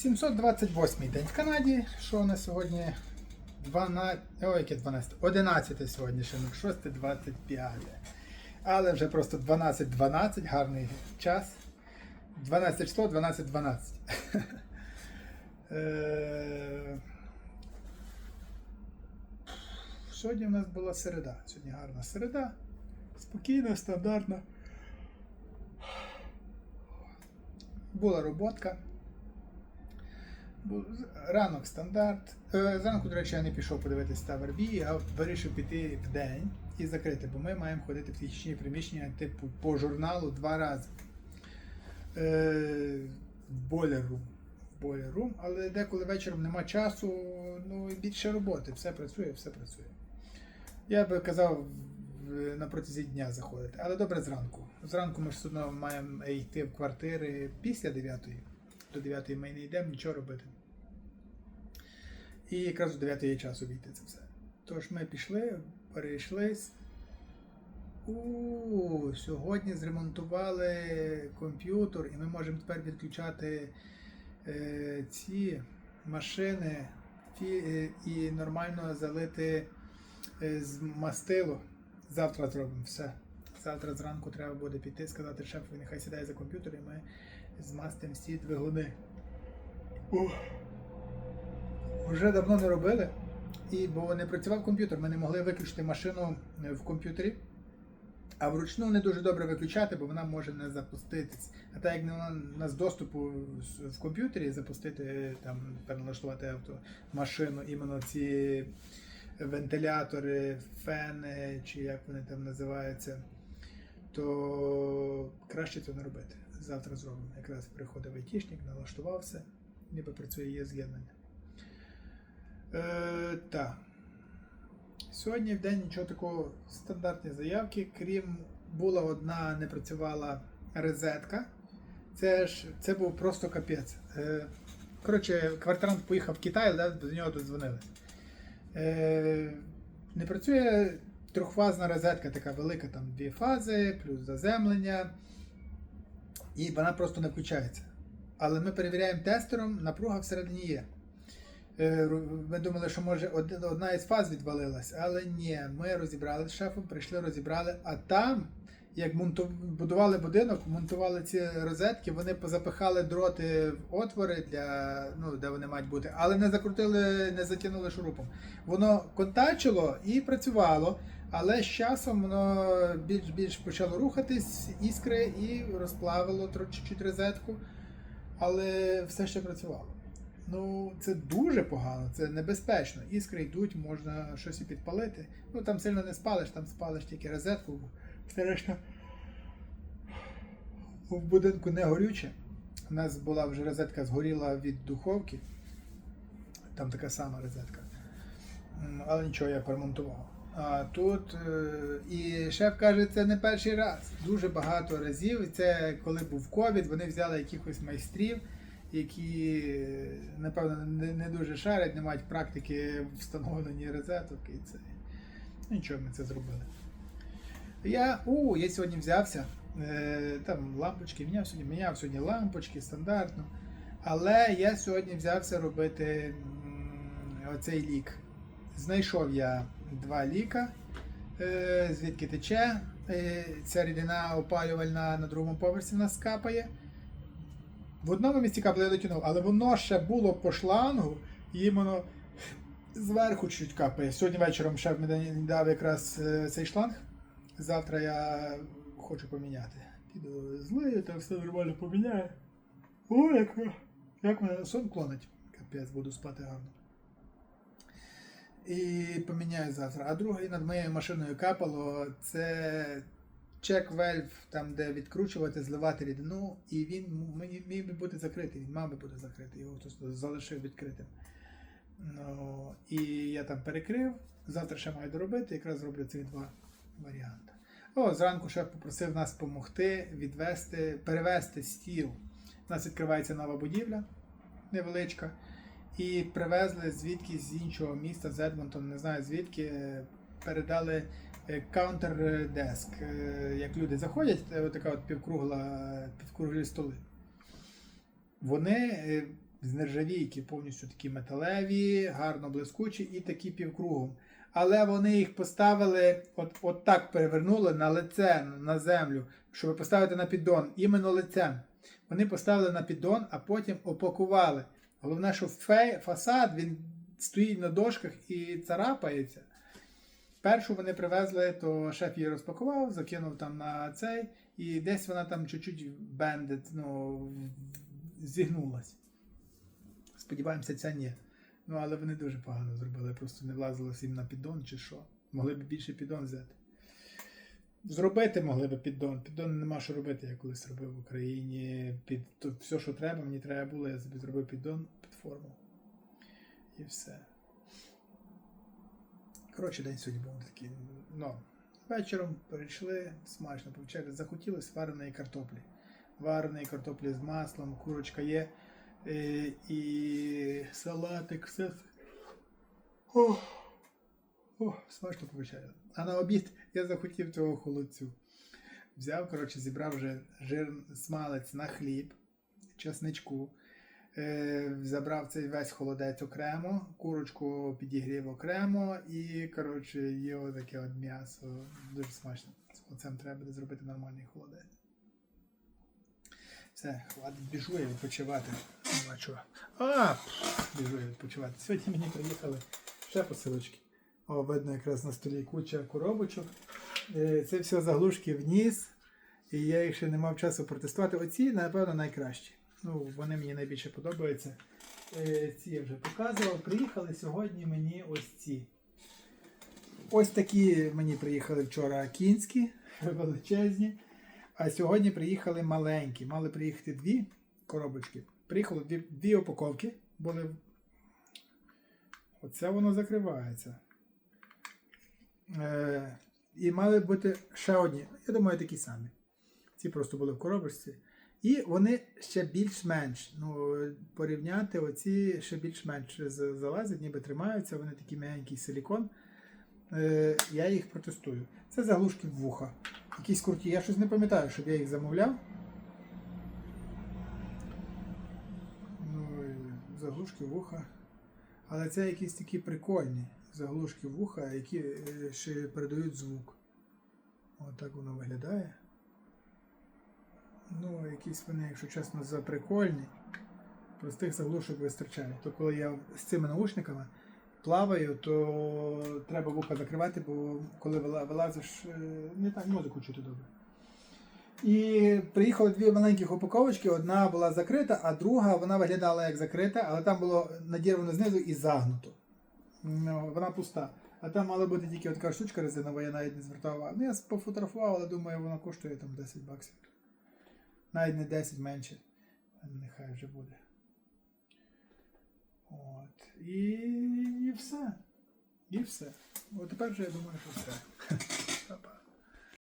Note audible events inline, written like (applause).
728 день в Канаді. Що у нас сьогодні? 12, ой, яке 12, 11 сьогодні, ще не 6, 25. Але вже просто 12-12, гарний час. 12 число, 12-12. Е, Сьогодні у нас була середа. Сьогодні гарна середа. Спокійна, стандартна. Була роботка. Ранок стандарт. Е, Зранку, до речі, я не пішов подивитися Тавер Бі, а вирішив піти в день і закрити, бо ми маємо ходити в технічні приміщення типу по журналу два рази. Boiler room, але деколи вечором нема часу, ну і більше роботи, все працює, все працює. Я би казав на протязі дня заходити, але добре зранку. Зранку ми ж все одно маємо йти в квартири після 9 до 9 ми не йдемо нічого робити. І якраз до 9 є час обійти це все. Тож ми пішли, перейшлись. У сьогодні зремонтували комп'ютер, і ми можемо тепер відключати е, ці машини е, і нормально залити е, з мастило. Завтра зробимо все. Завтра зранку треба буде піти, сказати шефу, нехай сідає за комп'ютер, і ми змастимо всі двигуни. Ух. Вже давно не робили. І бо не працював комп'ютер, ми не могли виключити машину е, в комп'ютері. А вручну не дуже добре виключати, бо вона може не запуститись. А так як нема у нас доступу в комп'ютері запустити, е, там, переналаштувати авто, машину, іменно ці вентилятори, фени, чи як вони там називаються, то краще це не робити. Завтра зробимо. Якраз приходив айтішник, налаштувався, ніби працює є з'єднання. Е, так. Сьогодні в день нічого такого стандартні заявки, крім була одна не працювала розетка. Це ж це був просто капець. Е, коротше, квартирант поїхав в Китай, да, до нього тут дзвонили. Е, не працює трьохфазна розетка, така велика, там дві фази, плюс заземлення. І вона просто не включається. Але ми перевіряємо тестером, напруга всередині є. Е, Ми думали, що може одна із фаз відвалилась, але ні, ми розібрали з шефом, прийшли, розібрали, а там, як будували будинок, монтували ці розетки, вони позапихали дроти в отвори, для, ну, де вони мають бути, але не закрутили, не затягнули шурупом. Воно контачило і працювало, але з часом воно більш-більш почало рухатись, іскри і розплавило тро- чуть-чуть розетку, але все ще працювало. Ну, це дуже погано, це небезпечно. Іскри йдуть, можна щось і підпалити. Ну там сильно не спалиш, там спалиш тільки розетку, все решта в будинку не горюче. У нас була вже розетка згоріла від духовки. Там така сама розетка. Але нічого, я перемонтував. А тут е, і шеф каже, це не перший раз. Дуже багато разів. Це коли був ковід, вони взяли якихось майстрів, які, напевно, не, не дуже шарять, не мають практики встановлення розеток. І це нічого ми це зробили. Я, у, я сьогодні взявся. Е, там лампочки, міняв сьогодні, міняв сьогодні лампочки стандартно. Але я сьогодні взявся робити оцей лік. Знайшов я два ліка, е, звідки тече. Е, ця рідина опалювальна на другому поверсі нас капає. В одному місці капає я дотягнув, але воно ще було по шлангу, і іменно зверху чуть капає. Сьогодні вечором шеф мені дав якраз е, цей шланг. Завтра я хочу поміняти. Піду злию, та все нормально поміняю. О, як, як мене сон клонить. Капець, буду спати гарно. І поміняю завтра. А другий над моєю машиною капало це чек вельв, там де відкручувати, зливати рідину, і він міг би бути закритий, він мав би бути закритий, його хтось залишив відкритим. Ну, і я там перекрив. Завтра ще маю доробити, якраз зроблю ці два варіанти. О, зранку шеф попросив нас допомогти відвести, перевести стіл. У нас відкривається нова будівля невеличка. І привезли звідки з іншого міста, з Едмонтон, не знаю звідки, е, передали каунтер-деск. Як люди заходять, е, така от півкругла, півкруглі столи. Вони е, з нержавійки, повністю такі металеві, гарно блискучі і такі півкругом. Але вони їх поставили, от, от так перевернули на лице на землю, щоб поставити на піддон, іменно лицем. Вони поставили на піддон, а потім опакували. Головне, що фасад він стоїть на дошках і царапається. Першу вони привезли, то шеф її розпакував, закинув там на цей, і десь вона там чуть-чуть бендить, ну, зігнулась. Сподіваємося, ця ні. Ну, але вони дуже погано зробили, просто не влазилось їм на піддон чи що. Могли б більше піддон взяти. Зробити могли б піддон. Піддон нема що робити, я колись робив в Україні. Під то все, що треба, мені треба було, я собі зробив піддон під форму. І все. Коротше, день сьогодні був такий. Ну, вечором прийшли, смачно повечеряти. Захотілося вареної картоплі. Вареної картоплі з маслом, курочка є. е, І салатик, все. О, о, смачно повечеряли. А на обід я захотів цього холодцю. Взяв, коротше, зібрав вже жир смалець на хліб, часничку. Е, забрав цей весь холодець окремо, курочку підігрів окремо і, коротше, є отаке от м'ясо. Дуже смачно. З оцем треба буде зробити нормальний холодець. Все, хватить, біжу я відпочивати. Нема чого. А, біжу я відпочивати. Сьогодні мені приїхали ще посилочки. Видно якраз на столі куча коробочок. Е, Це все заглушки вниз. І я їх ще не мав часу протестувати. Оці, напевно, найкращі. Ну, вони мені найбільше подобаються. Е, Ці я вже показував. Приїхали сьогодні мені ось ці. Ось такі мені приїхали вчора кінські, (laughs) величезні. А сьогодні приїхали маленькі. Мали приїхати дві коробочки. Приїхало дві, дві упаковки. Були. Оце воно закривається. Е, і мали бути ще одні. Я думаю, такі самі. Ці просто були в коробочці. І вони ще більш-менш. Ну, порівняти, оці ще більш-менш залазять, ніби тримаються, вони такі м'який силікон. Е, я їх протестую. Це заглушки в вуха. Якісь круті. Я щось не пам'ятаю, щоб я їх замовляв. Ну, заглушки в вуха. Але це якісь такі прикольні заглушки вуха, які е, ще передають звук. Отак воно виглядає. Ну, якісь вони, якщо чесно, заприкольні. Простих заглушок вистачає. То коли я з цими наушниками плаваю, то треба вуха закривати, бо коли вилазиш, е, не так музику чути добре. І приїхали дві маленьких упаковочки. Одна була закрита, а друга вона виглядала як закрита, але там було надірвано знизу і загнуто. Ну, вона пуста. А там мала бути тільки така штучка резинова, я навіть не звертав. Ну, я пофотографував, але думаю, вона коштує там 10 баксів. Навіть не 10 менше. Нехай вже буде. От. І, і все. І все. От тепер вже я думаю, що все.